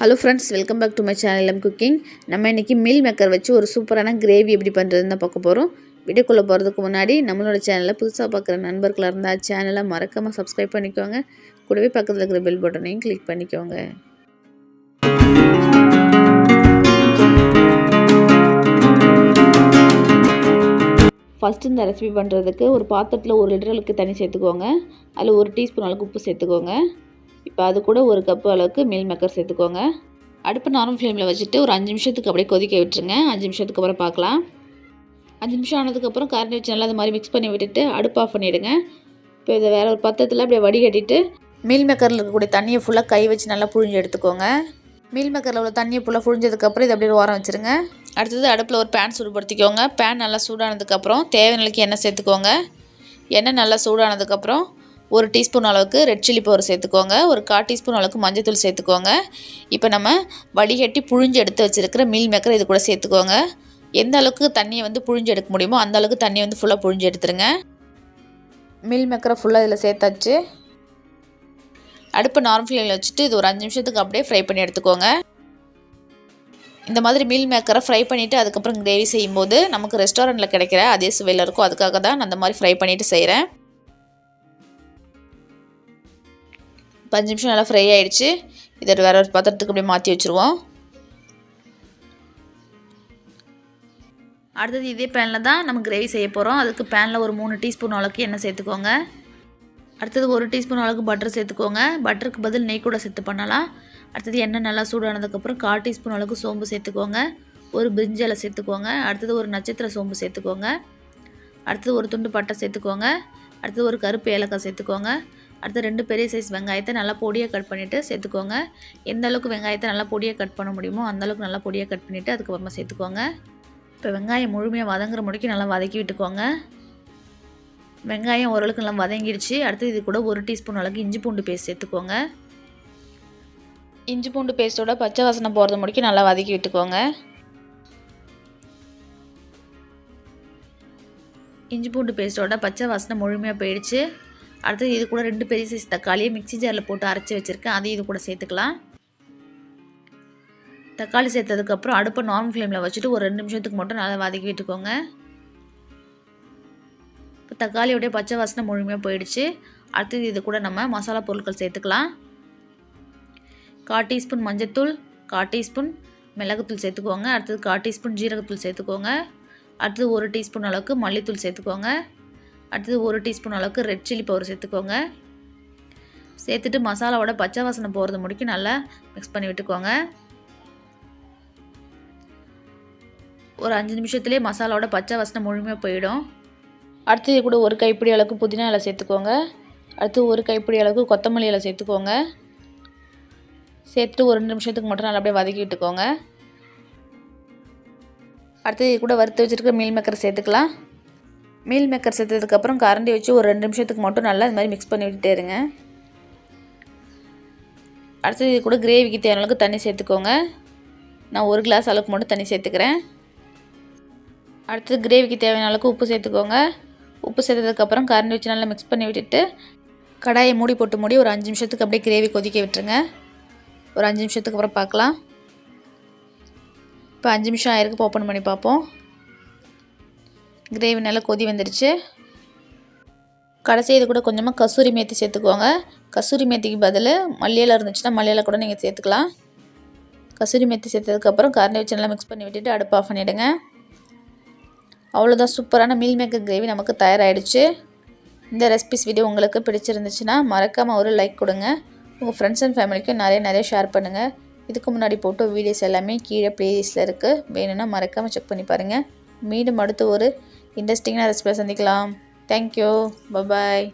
Hello friends welcome back to my channel M cooking நம்ம இன்றைக்கி meal maker வச்சு ஒரு சூப்பரான கிரேவி எப்படி பண்ணுறதுன்னு தான் பார்க்க போகிறோம் வீடியோக்குள்ளே போகிறதுக்கு முன்னாடி நம்மளோட சேனலை புதுசாக பார்க்குற நண்பர்களாக இருந்தால் சேனலை மறக்காமல் சப்ஸ்கிரைப் பண்ணிக்கோங்க. கூடவே பக்கத்தில் இருக்கிற பெல் பட்டனையும் கிளிக் பண்ணிக்கோங்க. ஃபஸ்ட்டு இந்த ரெசிபி பண்ணுறதுக்கு ஒரு பாத்திரத்தில் ஒரு லிட்டர் அளவுக்கு தண்ணி சேர்த்துக்கோங்க. அதில் ஒரு டீஸ்பூன் அளவுக்கு உப்பு சேர்த்துக்கோங்க. இப்போ அது கூட ஒரு கப்பு அளவுக்கு மீல் மேக்கர் சேர்த்துக்கோங்க. அடுப்பு நார்மல் ஃப்ளேமில் வச்சுட்டு ஒரு அஞ்சு நிமிஷத்துக்கு அப்படியே கொதிக்க விட்டுருங்க. அஞ்சு நிமிஷத்துக்கு அப்புறம் பார்க்கலாம். அஞ்சு நிமிஷம் ஆனதுக்கப்புறம் கரண்டி வச்சு நல்லா அது மாதிரி மிக்ஸ் பண்ணி விட்டுட்டு அடுப்பு ஆஃப் பண்ணிவிடுங்க இப்போ இதை வேறு ஒரு பத்திரத்தில் அப்படியே வடிகட்டிட்டு மீல் மேக்கரில் இருக்கக்கூடிய தண்ணியை ஃபுல்லாக கை வச்சு நல்லா புழிஞ்சு எடுத்துக்கோங்க. மீல் மேக்கரில் உள்ள தண்ணியை ஃபுல்லாக புழிஞ்சதுக்கப்புறம் இதை அப்படியே ஓரம் வச்சுருங்க. அடுத்தது அடுப்பில் ஒரு பேன் சூடுபடுத்திக்கோங்க. பேன் நல்லா சூடானதுக்கப்புறம் தேவையான அளவுக்கு எண்ணெய் சேர்த்துக்கோங்க. எண்ணெய் நல்லா சூடானதுக்கப்புறம் ஒரு டீஸ்பூன் அளவுக்கு ரெட் சில்லி பவுடர் சேர்த்துக்கோங்க. ஒரு கால் டீஸ்பூன் அளவுக்கு மஞ்சத்தூள் சேர்த்துக்கோங்க. இப்போ நம்ம வடிகட்டி புழிஞ்சு எடுத்து வச்சுருக்கிற மீல் மேக்கர் இது கூட சேர்த்துக்கோங்க. எந்த அளவுக்கு தண்ணியை வந்து புழிஞ்சு எடுக்க முடியுமோ அந்த அளவுக்கு தண்ணியை வந்து ஃபுல்லாக புழிஞ்சு எடுத்துருங்க. மீல் மேக்கரை ஃபுல்லாக இதில் சேர்த்தாச்சு. அடுப்பு நார்மல் ஃப்ளேமில் வச்சுட்டு இது ஒரு அஞ்சு நிமிஷத்துக்கு அப்படியே ஃப்ரை பண்ணி எடுத்துக்கோங்க. இந்த மாதிரி மீல் மேக்கரை ஃப்ரை பண்ணிவிட்டு அதுக்கப்புறம் கிரேவி செய்யும்போது நமக்கு ரெஸ்டாரண்ட்டில் கிடைக்கிற அதே சுவையில் இருக்கும். அதுக்காக தான் நான் அந்த மாதிரி ஃப்ரை பண்ணிவிட்டு செய்கிறேன் பஞ்சு நிமிஷம் நல்லா ஃப்ரை ஆகிடுச்சு இதை வேறு ஒரு பாத்திரத்துக்கு அப்படியே மாற்றி வச்சுருவோம். அடுத்தது இதே பேனில் தான் நம்ம கிரேவி செய்ய போகிறோம் அதுக்கு பேனில் ஒரு மூணு டீஸ்பூன் அளவுக்கு எண்ணெய் சேர்த்துக்கோங்க. அடுத்தது ஒரு டீஸ்பூன் அளவுக்கு பட்டர் சேர்த்துக்கோங்க. பட்டருக்கு பதில் நெய் கூட சேர்த்து பண்ணலாம். அடுத்தது எண்ணெய் நல்லா சூடானதுக்கப்புறம் கால் டீஸ்பூன் அளவுக்கு சோம்பு சேர்த்துக்கோங்க. ஒரு பிரிஞ்சலை சேர்த்துக்கோங்க. அடுத்தது ஒரு நட்சத்திர சோம்பு சேர்த்துக்கோங்க. அடுத்தது ஒரு துண்டு பட்டை சேர்த்துக்கோங்க. அடுத்தது ஒரு கருப்பு ஏலக்காய் சேர்த்துக்கோங்க. அடுத்து ரெண்டு பெரிய சைஸ் வெங்காயத்தை நல்லா பொடியாக கட் பண்ணிவிட்டு சேர்த்துக்கோங்க. எந்த அளவுக்கு வெங்காயத்தை நல்லா பொடியாக கட் பண்ண முடியுமோ அந்தளவுக்கு நல்லா பொடியாக கட் பண்ணிவிட்டு அதுக்கப்புறமா சேர்த்துக்கோங்க. இப்போ வெங்காயம் முழுமையாக வதங்குற முடிக்கும் நல்லா வதக்கி விட்டுக்கோங்க. வெங்காயம் ஓரளவுக்கு நல்லா வதங்கிடுச்சு. அடுத்து இது கூட ஒரு டீஸ்பூன் அளவுக்கு இஞ்சி பூண்டு பேஸ்ட் சேர்த்துக்கோங்க. இஞ்சி பூண்டு பேஸ்ட்டோட பச்சை வாசனை போகிறது முடிக்கும் நல்லா வதக்கி விட்டுக்கோங்க. இஞ்சி பூண்டு பேஸ்ட்டோட பச்சை வாசனை முழுமையாக போயிடுச்சு. அடுத்து இது கூட ரெண்டு பெரிய சைஸ் தக்காளியை மிக்சி ஜாரில் போட்டு அரைச்சி வச்சுருக்கேன். அதையும் இது கூட சேர்த்துக்கலாம். தக்காளி சேர்த்ததுக்கப்புறம் அடுப்பை நார்மல் ஃப்ளேமில் வச்சுட்டு ஒரு ரெண்டு நிமிஷத்துக்கு மட்டும் நல்லா வதக்கி விட்டுக்கோங்க. இப்போ தக்காளியோடைய பச்சை வாசனை முழுமையாக போயிடுச்சு. அடுத்தது இது கூட நம்ம மசாலா பொருட்கள் சேர்த்துக்கலாம். கால் டீஸ்பூன் மஞ்சத்தூள் கால் டீஸ்பூன் மிளகுத்தூள் சேர்த்துக்கோங்க. அடுத்தது கால் டீஸ்பூன் ஜீரகத்தூள் சேர்த்துக்கோங்க. அடுத்தது ஒரு டீஸ்பூன் அளவுக்கு மல்லித்தூள் சேர்த்துக்கோங்க. அடுத்தது ஒரு டீஸ்பூன் அளவுக்கு ரெட் சில்லி பவுடர் சேர்த்துக்கோங்க. சேர்த்துட்டு மசாலாவோட பச்சை வாசனை போகிறது முடிக்கும். நல்லா மிக்ஸ் பண்ணி விட்டுக்கோங்க. ஒரு அஞ்சு நிமிஷத்துலேயே மசாலாவோட பச்சை வாசனை முழுமையாக போயிடும். அடுத்தது கூட ஒரு கைப்பிடி அளவுக்கு புதினா இலை சேர்த்துக்கோங்க. அடுத்து ஒரு கைப்பிடி அளவுக்கு கொத்தமல்லி இலை சேர்த்துக்கோங்க. சேர்த்துட்டு ஒரு ரெண்டு நிமிஷத்துக்கு மட்டும் நல்லா அப்படியே வதக்கி விட்டுக்கோங்க. அடுத்தது இது கூட வறுத்து வச்சுருக்க மீல் மேக்கர் சேர்த்துக்கலாம். மீல் மேக்கர் சேர்த்ததுக்கப்புறம் கரண்டி வச்சு ஒரு ரெண்டு நிமிஷத்துக்கு மட்டும் நல்லா இது மாதிரி மிக்ஸ் பண்ணி விட்டுட்டே இருங்க. அடுத்தது இது கூட கிரேவிக்கு தேவையான அளவுக்கு தண்ணி சேர்த்துக்கோங்க. நான் ஒரு கிளாஸ் அளவுக்கு மட்டும் தண்ணி சேர்த்துக்கிறேன். அடுத்தது கிரேவிக்கு தேவையான அளவுக்கு உப்பு சேர்த்துக்கோங்க. உப்பு சேர்த்ததுக்கப்புறம் கரண்டி வச்சு நல்லா மிக்ஸ் பண்ணி விட்டுட்டு கடாயை மூடி போட்டு மூடி ஒரு அஞ்சு நிமிஷத்துக்கு அப்படியே கிரேவி கொதிக்க விட்டுருங்க. ஒரு அஞ்சு நிமிஷத்துக்கு அப்புறம் பார்க்கலாம். இப்போ அஞ்சு நிமிஷம் ஆயிருக்கு ஓப்பன் பண்ணி பார்ப்போம். கிரேவி நல்லா கொதி வந்துடுச்சு கடைசி இது கூட கொஞ்சமாக கசூரி மேத்தி சேர்த்துக்கோங்க. கசூரி மேத்திக்கு பதில் மல்லியில் இருந்துச்சுன்னா மல்லியில் கூட நீங்கள் சேர்த்துக்கலாம். கசூரி மேத்தி சேர்த்ததுக்கப்புறம் கரண்டி வச்சு நல்லா மிக்ஸ் பண்ணி விட்டுட்டு அடுப்பு ஆஃப் பண்ணிவிடுங்க அவ்வளோதான் சூப்பரான மீல் மேக்கர் கிரேவி நமக்கு தயாராகிடுச்சு இந்த ரெசிபிஸ் வீடியோ உங்களுக்கு பிடிச்சிருந்துச்சுன்னா மறக்காமல் ஒரு லைக் கொடுங்க. உங்கள் ஃப்ரெண்ட்ஸ் அண்ட் ஃபேமிலிக்கும் நிறைய நிறைய ஷேர் பண்ணுங்கள் இதுக்கு முன்னாடி போட்டோ வீடியோஸ் எல்லாமே கீழே ப்ளேலிஸ்ட்டில் இருக்குது வேணும்னா மறக்காமல் செக் பண்ணி பாருங்கள் மீண்டும் அடுத்து ஒரு இன்ட்ரெஸ்டிங்கான ரெசிபியை சந்திக்கலாம் தேங்க்யூ பபாய்